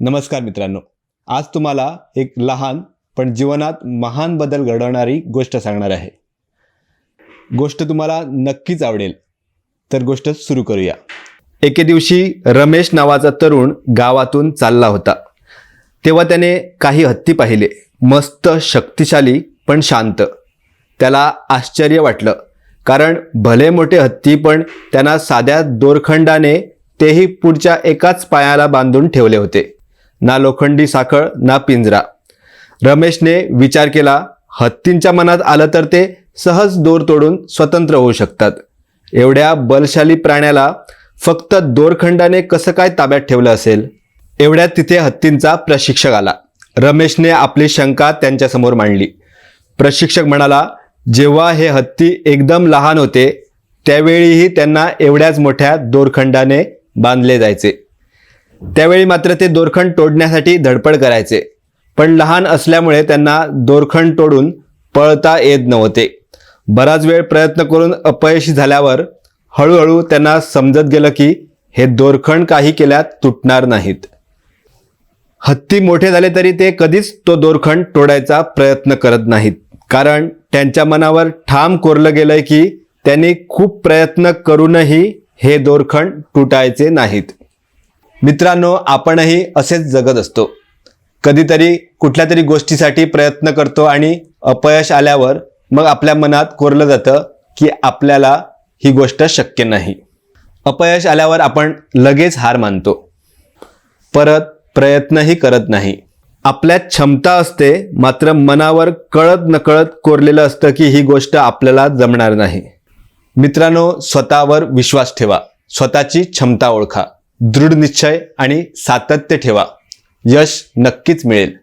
नमस्कार मित्रांनो. आज तुम्हाला एक लहान पण जीवनात महान बदल घडवणारी गोष्ट सांगणार आहे. गोष्ट तुम्हाला नक्कीच आवडेल. तर गोष्ट सुरू करूया. एके दिवशी रमेश नावाचा तरुण गावातून चालला होता. तेव्हा त्याने काही हत्ती पाहिले. मस्त शक्तिशाली पण शांत. त्याला आश्चर्य वाटलं. कारण भले मोठे हत्ती पण त्यांना साध्या दोरखंडाने तेही पुढच्या एकाच पायाला बांधून ठेवले होते. ना लोखंडी साखळ ना पिंजरा. रमेशने विचार केला हत्तींच्या मनात आलं तर ते सहज दोर तोडून स्वतंत्र होऊ शकतात. एवढ्या बलशाली प्राण्याला फक्त दोरखंडाने कसं काय ताब्यात ठेवलं असेल? एवढ्या तिथे हत्तींचा प्रशिक्षक आला. रमेशने आपली शंका त्यांच्यासमोर मांडली. प्रशिक्षक म्हणाला जेव्हा हे हत्ती एकदम लहान होते त्यावेळीही त्यांना एवढ्याच मोठ्या दोरखंडाने बांधले जायचे. त्यावेळी मात्र ते दोरखंड तोडण्यासाठी धडपड करायचे. पण लहान असल्यामुळे त्यांना दोरखंड तोडून पळता येत नव्हते. बराच वेळ प्रयत्न करून अपयशी झाल्यावर हळूहळू त्यांना समजत गेलं की हे दोरखंड काही केल्यात तुटणार नाहीत. हत्ती मोठे झाले तरी ते कधीच तो दोरखंड तोडायचा प्रयत्न करत नाहीत. कारण त्यांच्या मनावर ठाम कोरलं गेलंय की त्यांनी खूप प्रयत्न करूनही हे दोरखंड तुटायचे नाहीत. मित्रांनो आपणही असेच जगत असतो. कधीतरी कुठल्या तरी गोष्टीसाठी प्रयत्न करतो आणि अपयश आल्यावर मग आपल्या मनात कोरलं जातं की आपल्याला ही गोष्ट शक्य नाही. अपयश आल्यावर आपण लगेच हार मानतो. परत प्रयत्नही करत नाही. आपल्यात क्षमता असते मात्र मनावर कळत नकळत कोरलेलं असतं की ही गोष्ट आपल्याला जमणार नाही. मित्रांनो स्वतःवर विश्वास ठेवा. स्वतःची क्षमता ओळखा. दृढ निश्चय आणि सातत्य ठेवा. यश नक्कीच मिळेल.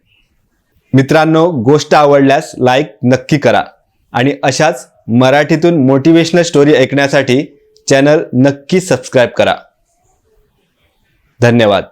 मित्रांनो गोष्ट आवडल्यास लाईक नक्की करा आणि अशाच मराठीतून मोटिवेशनल स्टोरी ऐकण्यासाठी चॅनल नक्की सबस्क्राईब करा. धन्यवाद.